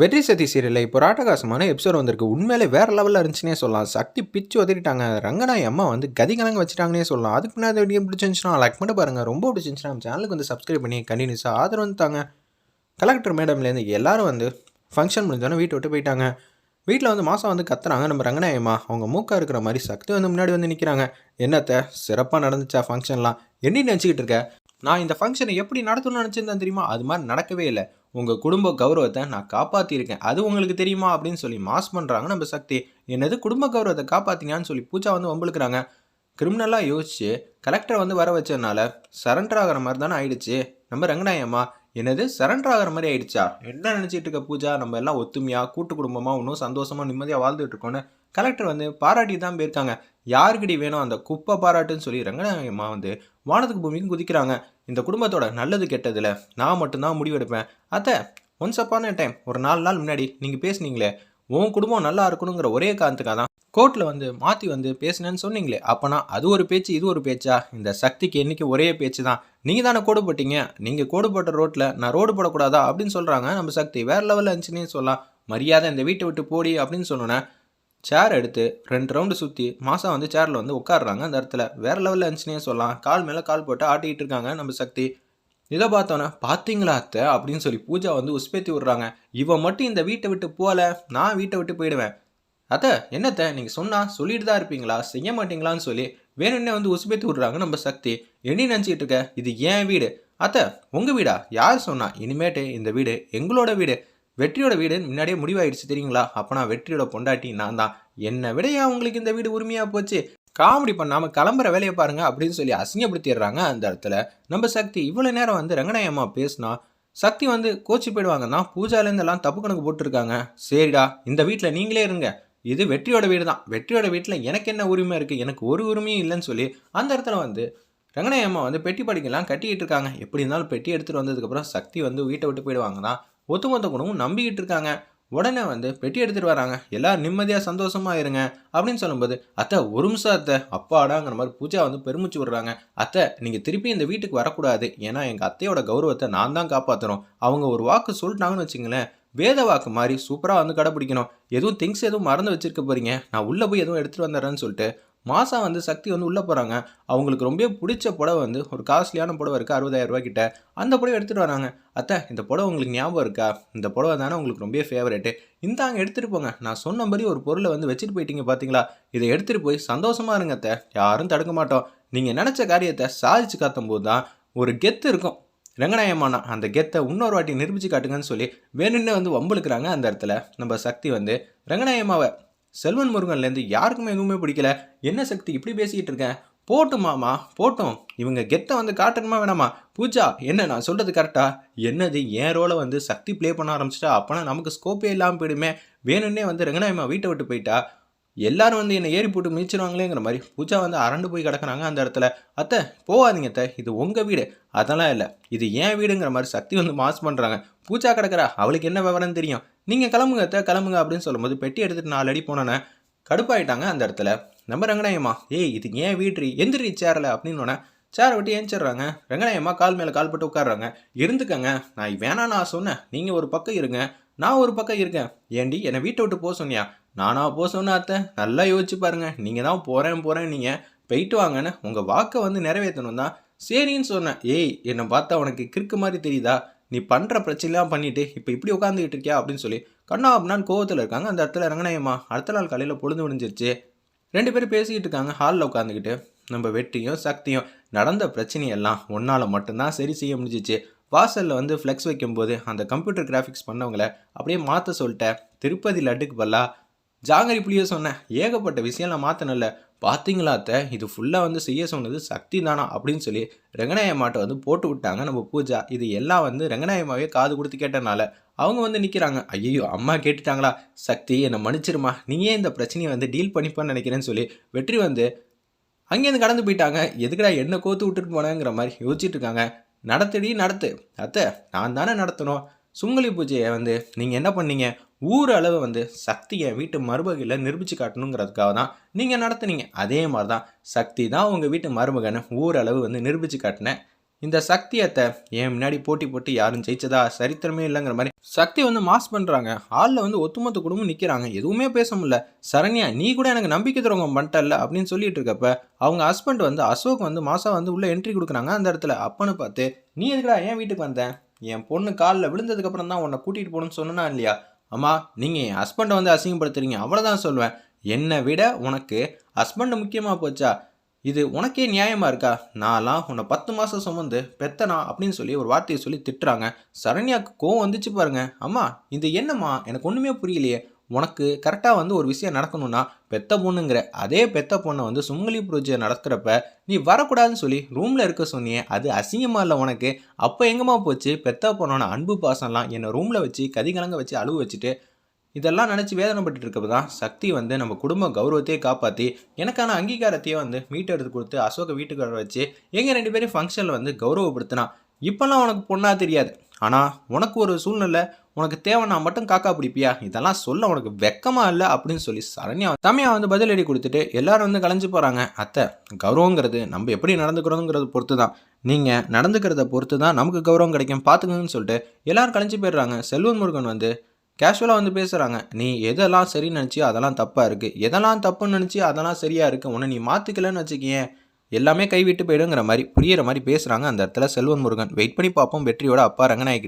வெற்றி சதி சீரியலில் இப்போ ராட்டகாசமான எபிசோட் வந்திருக்கு. உண்மையிலே வேறு லெவலில் இருந்துச்சுன்னே சொல்லலாம். சக்தி பிச்சு உதறிட்டாங்க. ரங்கநாய் அம்மா வந்து கதி கலங்க வச்சுட்டாங்கன்னே சொல்லலாம். அதுக்கு முன்னாடி வீடியோ பிடிச்சிருந்துச்சுன்னா லைக் பண்ணி பாருங்கள் ரொம்ப பிடிச்சிருந்துச்சுன்னா நம்ம சேனலுக்கு வந்து சப்ஸ்கிரைப் பண்ணி கண்டினியூஸாக ஆதரவு வந்துட்டாங்க கலெக்டர் மேடம்லேருந்து எல்லாரும் வந்து ஃபங்க்ஷன் முடிஞ்சோன்னே வீட்டை விட்டு போயிட்டாங்க. வீட்டில் வந்து மாதம் வந்து கத்துறாங்க. நம்ம ரங்கநாயம்மா அவங்க மூக்காக இருக்கிற மாதிரி சக்தி வந்து முன்னாடி வந்து நிற்கிறாங்க என்னத்த சிறப்பாக நடந்துச்சா ஃபங்க்ஷன்லாம் என்ன நினச்சிக்கிட்டு இருக்க? நான் இந்த ஃபங்க்ஷனை எப்படி நடத்தணும்னு நினச்சிருந்தேன் தெரியுமா? அது மாதிரி நடக்கவே இல்லை. உங்கள் குடும்ப கௌரவத்தை நான் காப்பாற்றியிருக்கேன் அது உங்களுக்கு தெரியுமா? அப்படின்னு சொல்லி மாஸ் பண்ணுறாங்க நம்ம சக்தி. என்னது? குடும்ப கௌரவத்தை காப்பாற்றினான்னு சொல்லி பூஜா வந்து வம்பளுக்குறாங்க கிரிமினலாக யோசிச்சு கலெக்டரை வந்து வர வச்சதுனால சரண்டர் ஆகிற மாதிரி தானே ஆயிடுச்சு. நம்ம ரங்கநாயம்மா என்னது? சரண்டர் ஆகிற மாதிரி ஆயிடுச்சா? என்ன நினச்சிட்டு இருக்க பூஜா? நம்ம எல்லாம் ஒத்துமையாக கூட்டு குடும்பமாக இன்னும் சந்தோஷமாக நிம்மதியாக வாழ்ந்துட்டு இருக்கோன்னு கலெக்டர் வந்து பாராட்டி தான் போயிருக்காங்க. யாருக்கிடி வேணும்? அந்த குப்பை பாராட்டுன்னு சொல்லி ரங்கநாயம்மா வந்து வானத்துக்கு பூமிக்கும் குதிக்கிறாங்க. இந்த குடும்பத்தோட நல்லது கெட்டதில் நான் மட்டும்தான் முடிவெடுப்பேன். அத்தை ஒன்ஸ் அப்பான டைம் ஒரு நாலு நாள் முன்னாடி நீங்கள் பேசுனீங்களே உன் குடும்பம் நல்லா இருக்கணுங்கிற ஒரே காரணத்துக்காக தான் கோர்ட்டில் வந்து மாற்றி வந்து பேசினேன்னு சொன்னீங்களே அப்போனா அது ஒரு பேச்சு இது ஒரு பேச்சா? இந்த சக்திக்கு என்றைக்கு ஒரே பேச்சு தான். நீங்கள் தானே கோடு போட்டீங்க? நீங்கள் கோடு போட்ட ரோட்டில் நான் ரோடு போடக்கூடாதா? அப்படின்னு சொல்கிறாங்க நம்ம சக்தி. வேறு லெவலில் இருந்துச்சுன்னு சொல்லலாம். மரியாதை இந்த வீட்டை விட்டு போடி அப்படின்னு சொன்னோன்னே சேர் எடுத்து ரெண்டு ரவுண்டு சுற்றி மாதம் வந்து சேரில் வந்து உட்காடுறாங்க அந்த இடத்துல. வேறு லெவலில் இருந்துச்சுன்னே சொல்லலாம். கால் மேலே கால் போட்டு ஆட்டிக்கிட்டு இருக்காங்க நம்ம சக்தி. இதை பார்த்தோன்னே பார்த்தீங்களா அத்தை? அப்படின்னு சொல்லி பூஜா வந்து உஸ்பேத்தி விட்றாங்க. இவன் மட்டும் இந்த வீட்டை விட்டு போகல. நான் வீட்டை விட்டு போயிடுவேன். அத்தை என்னத்த நீங்கள் சொன்னால் சொல்லிட்டு தான் இருப்பீங்களா? செய்ய மாட்டீங்களான்னு சொல்லி வேணும்னே வந்து உசுபேத்து விட்றாங்க நம்ம சக்தி. என்ன நினச்சிக்கிட்டு இருக்க? இது ஏன் வீடு? அத்தை உங்கள் வீடா? யார் சொன்னா? இனிமேட்டு இந்த வீடு எங்களோட வீடு. வெற்றியோட வீடு முன்னாடியே முடிவாயிடுச்சு தெரியுங்களா? அப்போ நான் வெற்றியோட பொண்டாட்டி நான் தான். என்னை விட ஏன் உங்களுக்கு இந்த வீடு உரிமையாக போச்சு? காமெடி பண்ணாமல் கிளம்புற வேலையை பாருங்க அப்படின்னு சொல்லி அசிங்கப்படுத்திடுறாங்க அந்த இடத்துல. நம்ம சக்தி இவ்வளோ நேரம் வந்து ரங்கநாயம்மா பேசினா சக்தி வந்து கோச்சி போயிடுவாங்க தான் பூஜாலேருந்து எல்லாம் தப்பு கணக்கு போட்டிருக்காங்க. சரிடா இந்த வீட்டில் நீங்களே இருங்க. இது வெற்றியோட வீடு தான் வெற்றியோட வீட்டில் எனக்கு என்ன உரிமை இருக்குது எனக்கு ஒரு உரிமையும் இல்லைன்னு சொல்லி அந்த இடத்துல வந்து ரங்கநாயம்மா வந்து பெட்டி படிக்கலாம் கட்டிக்கிட்டு இருக்காங்க. எப்படி இருந்தாலும் பெட்டி எடுத்துகிட்டு வந்ததுக்கப்புறம் சக்தி வந்து வீட்டை விட்டு போயிடுவாங்க தான் ஒத்துமொத்த குணமும் நம்பிக்கிட்டு இருக்காங்க. உடனே வந்து பெட்டி எடுத்துகிட்டு வராங்க. எல்லோரும் நிம்மதியாக சந்தோஷமாக இருங்க அப்படின்னு சொல்லும்போது அத்தை ஒரு நிமிஷம் அத்தை. அப்பாடாங்கிற மாதிரி பூஜா வந்து பெருமிச்சு விடுறாங்க. அத்தை நீங்கள் திருப்பி இந்த வீட்டுக்கு வரக்கூடாது. ஏன்னா எங்கள் அத்தையோட கௌரவத்தை நான் தான் காப்பாற்றணும் அவங்க ஒரு வாக்கு சொல்லிட்டாங்கன்னு வச்சுங்களேன் வேத வாக்கு மாதிரி சூப்பராக வந்து கடைப்பிடிக்கணும் எதுவும் திங்ஸ் எதுவும் மறந்து வச்சிருக்க போறீங்க. நான் உள்ளே போய் எதுவும் எடுத்துகிட்டு வந்துடுறேன்னு சொல்லிட்டு மாதம் வந்து சக்தி வந்து உள்ளே போகிறாங்க அவங்களுக்கு ரொம்ப பிடிச்ச புடவை வந்து ஒரு காஸ்ட்லியான புடவை இருக்குது அறுபதாயிரம் ரூபாய் கிட்ட. அந்த புடவை எடுத்துகிட்டு வராங்க. அத்தை இந்த புடவை உங்களுக்கு ஞாபகம் இருக்கா? இந்த புடவை தானே உங்களுக்கு ரொம்ப ஃபேவரெட்டு இந்தாங்க எடுத்துகிட்டு போங்க. நான் சொன்ன மாதிரி ஒரு பொருளை வந்து வச்சுட்டு போயிட்டீங்க பார்த்தீங்களா இதை எடுத்துகிட்டு போய் சந்தோஷமாக இருங்க அத்தை. யாரும் தடுக்க மாட்டோம். நீங்கள் நினச்ச காரியத்தை சாதிச்சு காத்தும் போது தான் ஒரு கெத்து இருக்கும். ரங்கநாயமானா அந்த கெத்தை இன்னொரு வாட்டி நிரூபிச்சு காட்டுங்கன்னு சொல்லி வேணும்னே வந்து வம்பளுக்குறாங்க அந்த இடத்துல. நம்ம சக்தி வந்து ரங்கநாயமாவை செல்வன் முருகன்லேருந்து யாருக்குமே எதுவுமே பிடிக்கல. என்ன சக்தி இப்படி பேசிக்கிட்டு இருக்கேன்? போட்டும் மாமா இவங்க கெத்தை வந்து காட்டணுமா வேணாமா? பூஜா என்ன நான் சொல்கிறது கரெக்டாக என்னது என் ரோலை வந்து சக்தி ப்ளே பண்ண ஆரம்பிச்சிட்டா? அப்போனா நமக்கு ஸ்கோப்பே இல்லாமல் போயிடுமே. வேணும்னே வந்து ரங்கநாயம்மா வீட்டை விட்டு போயிட்டா? எல்லாரும் வந்து என்னை ஏறி போட்டு மிதிச்சிருவாங்களேங்கிற மாதிரி பூஜா வந்து அரண்டு போய் கிடக்குறாங்க அந்த இடத்துல. அத்தை போகாதீங்க அத்தை. இது உங்கள் வீடு. அதெல்லாம் இல்லை. இது ஏன் வீடுங்கிற மாதிரி சக்தி வந்து மாஸ் பண்ணுறாங்க பூஜா கிடக்குறா. அவளுக்கு என்ன விவரம் தெரியும்? நீங்கள் கிளம்புங்க அத்தை கிளம்புங்க அப்படின்னு சொல்லும்போது பெட்டி எடுத்துகிட்டு நாலு அடி போனோன்னே கடுப்பாயிட்டாங்க அந்த இடத்துல. நம்ம ரங்கநாயம்மா ஏய் இது ஏன் வீட்ரி எந்திரி சேரலை அப்படின்னு சேரை விட்டு ஏஞ்சிடுறாங்க. ரங்கநாயம்மா கால் மேலே கால் போட்டு உட்காடுறாங்க இருந்துக்கங்க. நான் வேணாம் நான் சொன்னேன். நீங்கள் ஒரு பக்கம் இருங்க. நான் ஒரு பக்கம் இருக்கேன். ஏண்டி என்னை வீட்டை விட்டு போக சொன்னியா? நானா போக சொன்ன அத்தை. நல்லா யோசிச்சு பாருங்கள் நீங்கள் தான் போகிறேன் போகிறேன் நீங்கள் போயிட்டு வாங்கன்னு உங்கள் வாக்கை வந்து நிறைவேற்றணும் தான் சரின்னு சொன்னேன். ஏய் என்னை பார்த்தா உனக்கு கிறுக்கு மாதிரி தெரியுதா? நீ பண்ணுற பிரச்சனைலாம் பண்ணிவிட்டு இப்போ இப்படி உட்காந்துக்கிட்டு இருக்கியா? அப்படின்னு சொல்லி கண்ணா அப்படின்னான்னு கோவத்தில் இருக்காங்க. அந்த இடத்துல ரங்கநாயம்மா அடுத்த நாள் காலையில் பொழுது முடிஞ்சிருச்சு. ரெண்டு பேரும் பேசிக்கிட்டு இருக்காங்க. ஹாலில் உட்காந்துக்கிட்டு நம்ம வெற்றியும் சக்தியும் நடந்த பிரச்சனையெல்லாம் ஒன்றால் மட்டும்தான் சரி செய்ய முடிஞ்சிச்சு. வாசலில் வந்து ஃப்ளெக்ஸ் வைக்கும்போது அந்த கம்ப்யூட்டர் கிராஃபிக்ஸ் பண்ணவங்கள அப்படியே மாற்ற சொல்லிட்டேன். திருப்பதி லட்டுக்கு பல்லா ஜாங்கரி புளிய சொன்னேன். ஏகப்பட்ட விஷயம் நான் மாற்றினல பார்த்தீங்களா அத்தை? இது ஃபுல்லாக வந்து செய்ய சொன்னது சக்தி தானா அப்படின்னு சொல்லி ரங்கநாயம்மாட்டை வந்து போட்டு விட்டாங்க நம்ம பூஜா. இது எல்லாம் வந்து ரெங்கநாயம்மாவே காது கொடுத்து கேட்டனால அவங்க வந்து நிற்கிறாங்க ஐயோ அம்மா கேட்டுட்டாங்களா? சக்தி என்னை மன்னிச்சிருமா? நீயே இந்த பிரச்சனையை வந்து டீல் பண்ணிப்பான்னு நினைக்கிறேன்னு சொல்லி வெற்றி வந்து அங்கேருந்து கடந்து போயிட்டாங்க. எதுக்குடா என்ன கோத்து விட்டுட்டு போனேங்கிற மாதிரி யோசிச்சுட்டு இருக்காங்க. நடத்துடி நடத்து. அத்தை நான் தானே நடத்தணும்? சுங்கலி பூஜையை வந்து நீங்கள் என்ன பண்ணீங்க? ஊர் அளவு வந்து சக்தியை வீட்டு மருமகையில் நிரூபித்து காட்டணுங்கிறதுக்காக தான் நீங்கள் நடத்துனீங்க. அதே மாதிரி தான் சக்தி தான் உங்கள் வீட்டு மருமகனை ஊர் அளவு வந்து நிரூபித்து காட்டினேன் இந்த சக்தியத்தை என் முன்னாடி போட்டி போட்டு யாரும் ஜெயிச்சதா? சரித்திரமே இல்லைங்கிற மாதிரி சக்தி வந்து மாஸ் பண்ணுறாங்க ஆளில் வந்து ஒத்துமொத்த குடும்பம் நிற்கிறாங்க எதுவுமே பேச முடியல. சரண்யா நீ கூட எனக்கு நம்பிக்கை துரோகம் பண்ணிட்டல அப்படின்னு சொல்லிட்டு இருக்கப்ப அவங்க ஹஸ்பண்ட் வந்து அசோக் வந்து மாசா வந்து உள்ளே என்ட்ரி கொடுக்குறாங்க அந்த இடத்துல. அப்பன்னு பார்த்து நீ எதுக்குடா ஏன் வீட்டுக்கு வந்தேன் என் பொண்ணு காலில் விழுந்ததுக்கு அப்புறம் தான் உன்னை கூட்டிகிட்டு போகணும்னு சொன்னா இல்லையா? அம்மா நீங்கள் என் ஹஸ்பண்டை வந்து அசிங்கப்படுத்துறீங்க. அவ்வளோதான் சொல்லுவேன். என்னை விட உனக்கு ஹஸ்பண்ட் முக்கியமாக போச்சா? இது உனக்கே நியாயமாக இருக்கா? நான்லாம் உன்னை பத்து மாதம் சுமந்து பெத்தனா அப்படின்னு சொல்லி ஒரு வார்த்தையை சொல்லி திட்டுறாங்க. சரண்யாவுக்கு கோவம் வந்துச்சு பாருங்க. அம்மா இது என்னம்மா? எனக்கு ஒன்றுமே புரியலையே. உனக்கு கரெக்டாக வந்து ஒரு விஷயம் நடக்கணும்னா பெத்த பொண்ணுங்கிற அதே பெத்த பொண்ணை வந்து சுமங்கலி பூஜை நடக்கிறப்ப நீ வரக்கூடாதுன்னு சொல்லி ரூமில் இருக்க சொன்னியே அது அசிங்கமாக இல்லை உனக்கு? அப்போ எங்கம்மா போச்சு? பெத்த பொண்ணோட அன்பு பாசம்லாம் என்னை ரூமில் வச்சு கதிகலங்க வச்சு அழுவு வச்சுட்டு இதெல்லாம் நினச்சி வேதனைப்பட்டு இருக்கப்ப தான் சக்தி வந்து நம்ம குடும்ப கௌரவத்தையே காப்பாற்றி எனக்கான அங்கீகாரத்தையே வந்து மீட்டெடுத்து கொடுத்து அசோக வீட்டுக்கு வர வச்சு எங்கள் ரெண்டு பேரும் ஃபங்க்ஷனில் வந்து கௌரவப்படுத்தினா இப்போல்லாம் உனக்கு பொண்ணாக தெரியாது. ஆனால் உனக்கு ஒரு சூழ்நிலை உனக்கு தேவைன்னா மட்டும் காக்கா பிடிப்பியா? இதெல்லாம் சொல்ல உனக்கு வெக்கமாக இல்லை அப்படின்னு சொல்லி சரண்யா தமையா வந்து பதிலடி கொடுத்துட்டு எல்லாரும் வந்து கலைஞ்சு போகிறாங்க அத்தை கௌரவங்கிறது நம்ம எப்படி நடந்துக்கிறோங்கிறத பொறுத்து தான் நீங்கள் நடந்துக்கிறத பொறுத்து தான் நமக்கு கௌரவம் கிடைக்கும். பார்த்துக்கங்கன்னு சொல்லிட்டு எல்லாரும் கலைஞ்சு போயிடுறாங்க. செல்வன் முருகன் வந்து கேஷுவலாக வந்து பேசுகிறாங்க நீ எதெல்லாம் சரின்னு நினச்சியோ அதெல்லாம் தப்பாக இருக்குது எதெல்லாம் தப்புன்னு நினச்சி அதெல்லாம் சரியாக இருக்குது உன்னை நீ மாற்றிக்கலன்னு வச்சுக்கியேன். எல்லாமே கைவிட்டு போயிடுங்கிற மாதிரி புரியிற மாதிரி பேசுகிறாங்க அந்த இடத்துல செல்வன் முருகன். வெயிட் பண்ணி பார்ப்போம். வெற்றியோட அப்பா ரங்கநாயகிட்ட.